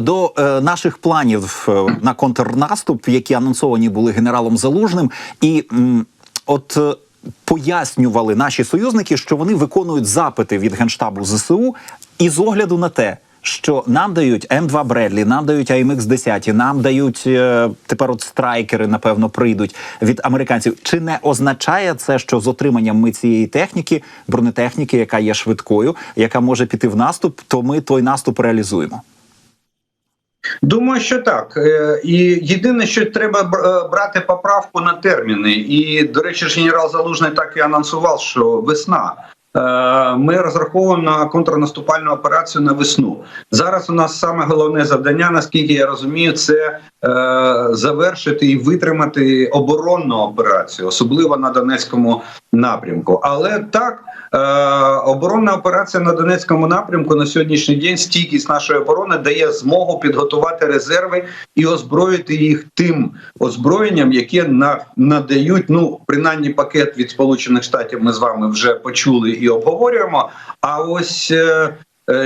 До е, наших планів е, на контрнаступ, які анонсовані були генералом Залужним, і м, от е, пояснювали наші союзники, що вони виконують запити від генштабу ЗСУ, і з огляду на те. Що нам дають М2 Бредлі, нам дають АМХ 10 нам дають е, тепер от страйкери, напевно, прийдуть від американців. Чи не означає це, що з отриманням ми цієї техніки, бронетехніки, яка є швидкою, яка може піти в наступ, то ми той наступ реалізуємо? Думаю, що так. Е, І єдине, що треба е, брати поправку на терміни. І, до речі, генерал Залужний так і анонсував, що весна. Е, Ми розраховуємо на контрнаступальну операцію на весну. Зараз у нас саме головне завдання, наскільки я розумію, це завершити і витримати оборонну операцію, особливо на Донецькому напрямку. Але так, е, оборонна операція на Донецькому напрямку на сьогоднішній день стійкість нашої оборони дає змогу підготувати резерви і озброїти їх тим озброєнням, яке на надають. Ну принаймні пакет від Сполучених Штатів ми з вами вже почули і обговорюємо. А ось е,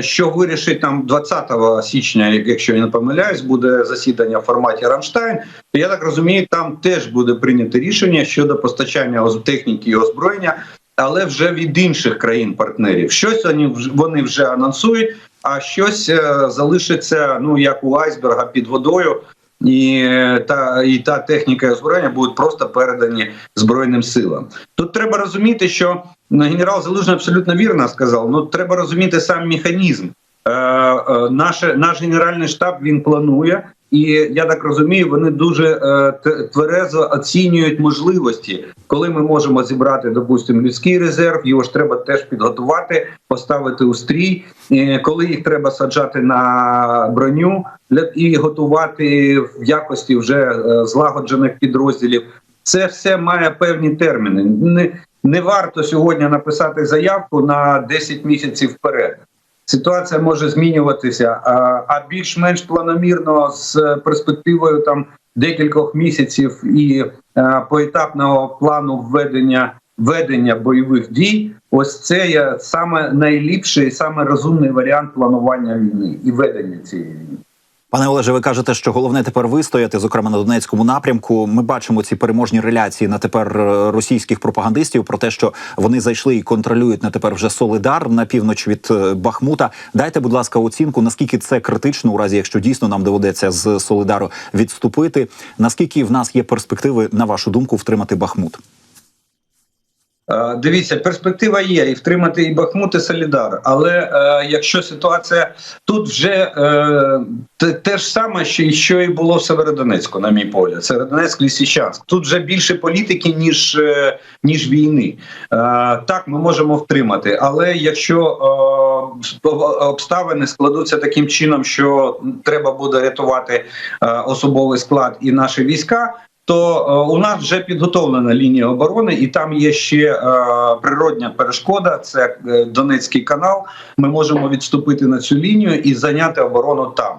що вирішить там 20 січня, якщо я не помиляюсь, буде засідання в форматі Рамштайн. Я так розумію, там теж буде прийнято рішення щодо постачання техніки і озброєння, але вже від інших країн-партнерів. Щось вони вони вже анонсують, а щось е, залишиться ну як у айсберга під водою. І та і та техніка і озброєння будуть просто передані збройним силам. Тут треба розуміти, що ну, генерал Залужний абсолютно вірно сказав. Ну треба розуміти сам механізм. Е, е, наше наш генеральний штаб він планує, і я так розумію, вони дуже е, тверезо оцінюють можливості, коли ми можемо зібрати, допустимо, людський резерв. Його ж треба теж підготувати, поставити у стрій. Е, коли їх треба саджати на броню для і готувати в якості вже е, злагоджених підрозділів. Це все має певні терміни. Не, не варто сьогодні написати заявку на 10 місяців вперед. Ситуація може змінюватися, а, більш-менш планомірно з перспективою там декількох місяців і поетапного плану введення ведення бойових дій. Ось це є саме найліпший, саме розумний варіант планування війни і ведення цієї війни. Пане Олеже, ви кажете, що головне тепер вистояти, зокрема на Донецькому напрямку. Ми бачимо ці переможні реляції на тепер е, російських пропагандистів про те, що вони зайшли і контролюють на тепер вже Солидар на північ від е, Бахмута. Дайте, будь ласка, оцінку, наскільки це критично, у разі якщо дійсно нам доведеться з Солидару відступити. Наскільки в нас є перспективи, на вашу думку, втримати Бахмут? Е, Дивіться, перспектива є і втримати і Бахмут, і Солідар. Але е, якщо ситуація тут вже е, те, ж саме, що, і що і було в Северодонецьку, на мій погляд, Северодонецьк, Лісічанськ. Тут вже більше політики, ніж, е, ніж війни. Е, так, ми можемо втримати. Але якщо е, обставини складуться таким чином, що треба буде рятувати е, особовий склад і наші війська то е, у нас вже підготовлена лінія оборони, і там є ще е, природня перешкода. Це е, Донецький канал. Ми можемо відступити на цю лінію і зайняти оборону там.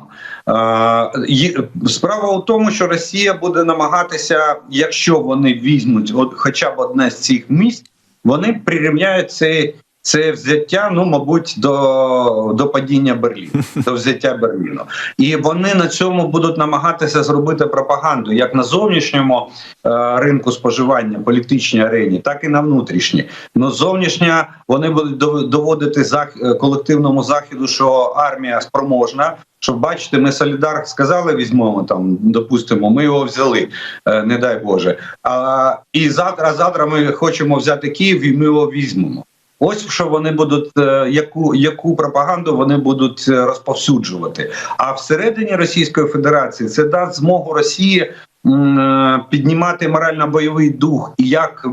Справа у тому, що Росія буде намагатися, якщо вони візьмуть хоча б одне з цих місць, вони прирівняють цей. Це взяття, ну мабуть, до, до падіння Берліну, до взяття Берліну, і вони на цьому будуть намагатися зробити пропаганду як на зовнішньому е, ринку споживання, політичній арені, так і на внутрішній. Ну зовнішня вони будуть доводити зах... е, колективному західу, що армія спроможна. Що бачите, ми Солідар сказали, візьмемо там, допустимо, ми його взяли, е, не дай Боже. А, і завтра, завтра ми хочемо взяти Київ, і ми його візьмемо. Ось що вони будуть, е, яку яку пропаганду вони будуть е, розповсюджувати. А всередині Російської Федерації це дасть змогу Росії е, піднімати морально-бойовий дух як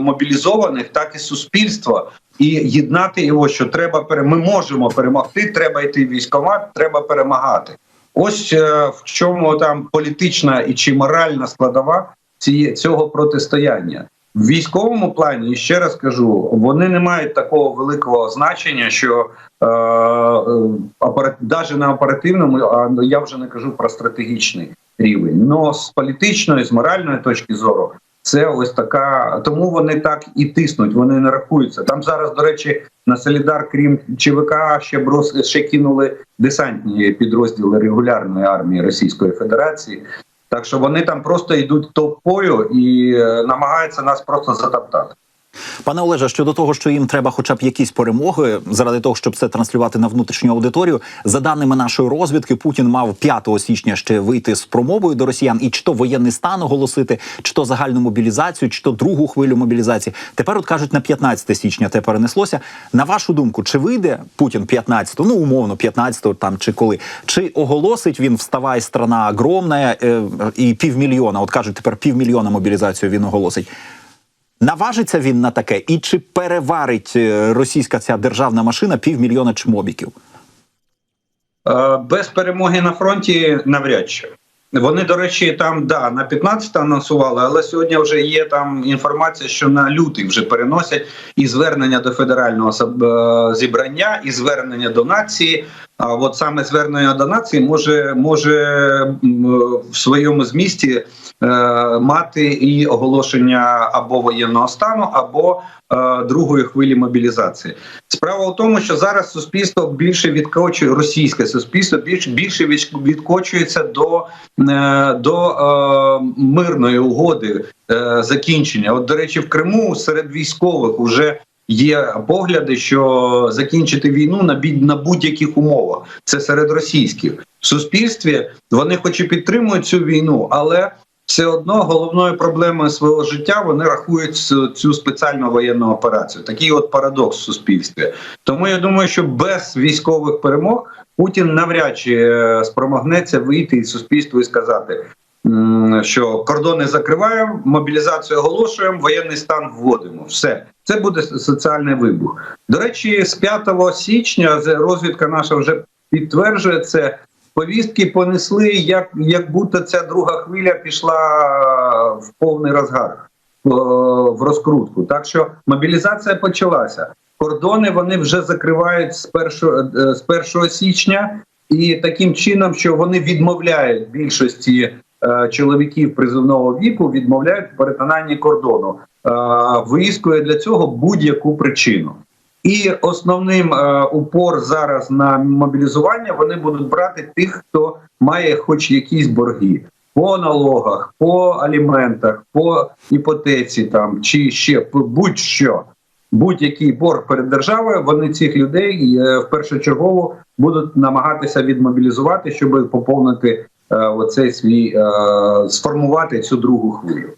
мобілізованих, так і суспільства, і єднати його, що треба. Ми можемо перемогти. Треба йти в військкомат, треба перемагати. Ось в чому там політична і чи моральна складова цього протистояння. В військовому плані ще раз кажу, вони не мають такого великого значення, що е, е, навіть на оперативному, а я вже не кажу про стратегічний рівень. Но з політичної, з моральної точки зору, Це ось така, тому вони так і тиснуть, вони не рахуються. Там зараз, до речі, на Солідар, крім ЧВК, ще брос ще кинули десантні підрозділи регулярної армії Російської Федерації. Так що вони там просто йдуть толпою і е, намагаються нас просто затоптати. Пане Олеже, щодо того, що їм треба, хоча б якісь перемоги, заради того, щоб це транслювати на внутрішню аудиторію, за даними нашої розвідки, Путін мав 5 січня ще вийти з промовою до росіян і чи то воєнний стан оголосити, чи то загальну мобілізацію, чи то другу хвилю мобілізації. Тепер от кажуть на 15 січня те перенеслося. На вашу думку, чи вийде Путін 15, ну умовно 15 там чи коли, чи оголосить він вставай, страна огромна е, і півмільйона? От кажуть, тепер півмільйона мобілізацію він оголосить. Наважиться він на таке, і чи переварить е, російська ця державна машина півмільйона чмобіків? Е, Без перемоги на фронті навряд чи. Вони, до речі, там да на 15 анонсували, але сьогодні вже є там інформація, що на лютий вже переносять і звернення до федерального е, зібрання, і звернення до нації. А от саме звернення до нації може може в своєму змісті мати і оголошення або воєнного стану, або е, другої хвилі мобілізації. Справа в тому, що зараз суспільство більше відкочує російське суспільство більше більше від- відкочується до, е, до е, мирної угоди е, закінчення. От, до речі, в Криму серед військових вже є погляди, що закінчити війну на на будь-яких умовах. Це серед російських в суспільстві. Вони хоч і підтримують цю війну, але все одно головною проблемою свого життя вони рахують цю- спеціальну воєнну операцію. Такий от парадокс в суспільстві. Тому я думаю, що без військових перемог Путін навряд чи е, спромогнеться вийти із суспільства і сказати. Що кордони закриваємо, мобілізацію оголошуємо, воєнний стан вводимо. Все це буде соціальний вибух. До речі, з 5 січня розвідка наша вже підтверджує це. Повістки понесли, як, як будто ця друга хвиля пішла в повний розгар е, в розкрутку. Так що мобілізація почалася. Кордони вони вже закривають з 1, е, з 1 січня, і таким чином, що вони відмовляють більшості е, чоловіків призовного віку, відмовляють в перетинанні кордону, е, виїскує для цього будь-яку причину. І основним е, упор зараз на мобілізування вони будуть брати тих, хто має хоч якісь борги по налогах, по аліментах, по іпотеці, там чи ще будь-що. Будь-який борг перед державою, вони цих людей е, в першочергово будуть намагатися відмобілізувати, щоб поповнити е, оцей свій е, сформувати цю другу хвилю.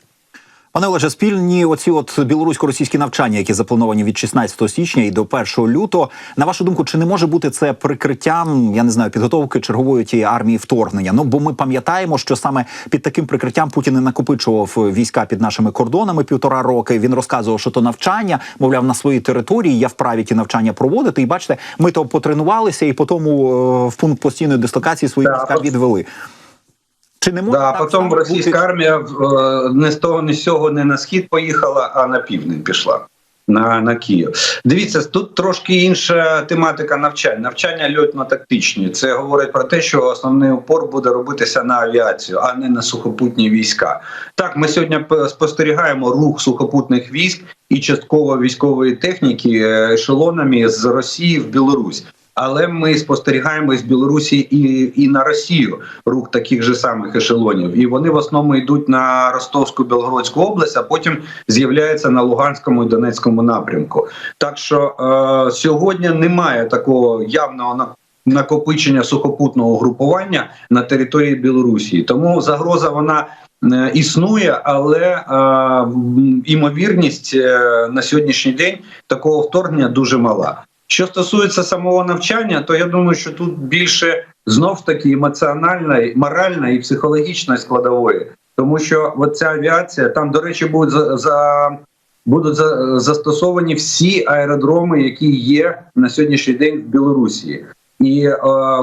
Пане Олеже, спільні оці от білорусько-російські навчання, які заплановані від 16 січня і до 1 лютого. На вашу думку, чи не може бути це прикриттям, я не знаю, підготовки чергової тієї армії вторгнення? Ну бо ми пам'ятаємо, що саме під таким прикриттям Путін і накопичував війська під нашими кордонами півтора роки. Він розказував, що то навчання, мовляв, на своїй території я вправі ті навчання проводити. І бачите, ми то потренувалися, і потім е, в пункт постійної дислокації свої війська відвели. Чи не може Да, так потім російська бути? армія е, не з того, не з цього не на схід поїхала, а на південь пішла. На, на Київ. Дивіться, тут трошки інша тематика навчань. Навчання льотно-тактичні. Це говорить про те, що основний упор буде робитися на авіацію, а не на сухопутні війська. Так, ми сьогодні спостерігаємо рух сухопутних військ і частково військової техніки е, ешелонами з Росії в Білорусь. Але ми спостерігаємо з Білорусі і, і на Росію рух таких же самих ешелонів, і вони в основному йдуть на Ростовську Білгородську область, а потім з'являються на Луганському і Донецькому напрямку. Так що е, сьогодні немає такого явного на- накопичення сухопутного групування на території Білорусі. Тому загроза вона е, існує, але е, імовірність е, на сьогоднішній день такого вторгнення дуже мала. Що стосується самого навчання, то я думаю, що тут більше знов таки емоціональної, моральної і психологічної складової, тому що ця авіація там, до речі, будуть за, за будуть за, застосовані всі аеродроми, які є на сьогоднішній день в Білорусі. І е,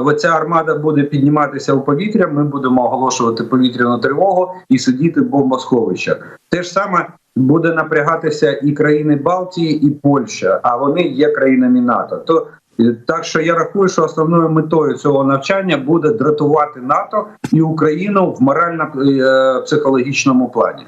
оця армада буде підніматися у повітря. Ми будемо оголошувати повітряну тривогу і сидіти в бомбосховищах. Те ж саме буде напрягатися і країни Балтії, і Польща, а вони є країнами НАТО. То е, так що я рахую, що основною метою цього навчання буде дратувати НАТО і Україну в морально-психологічному плані.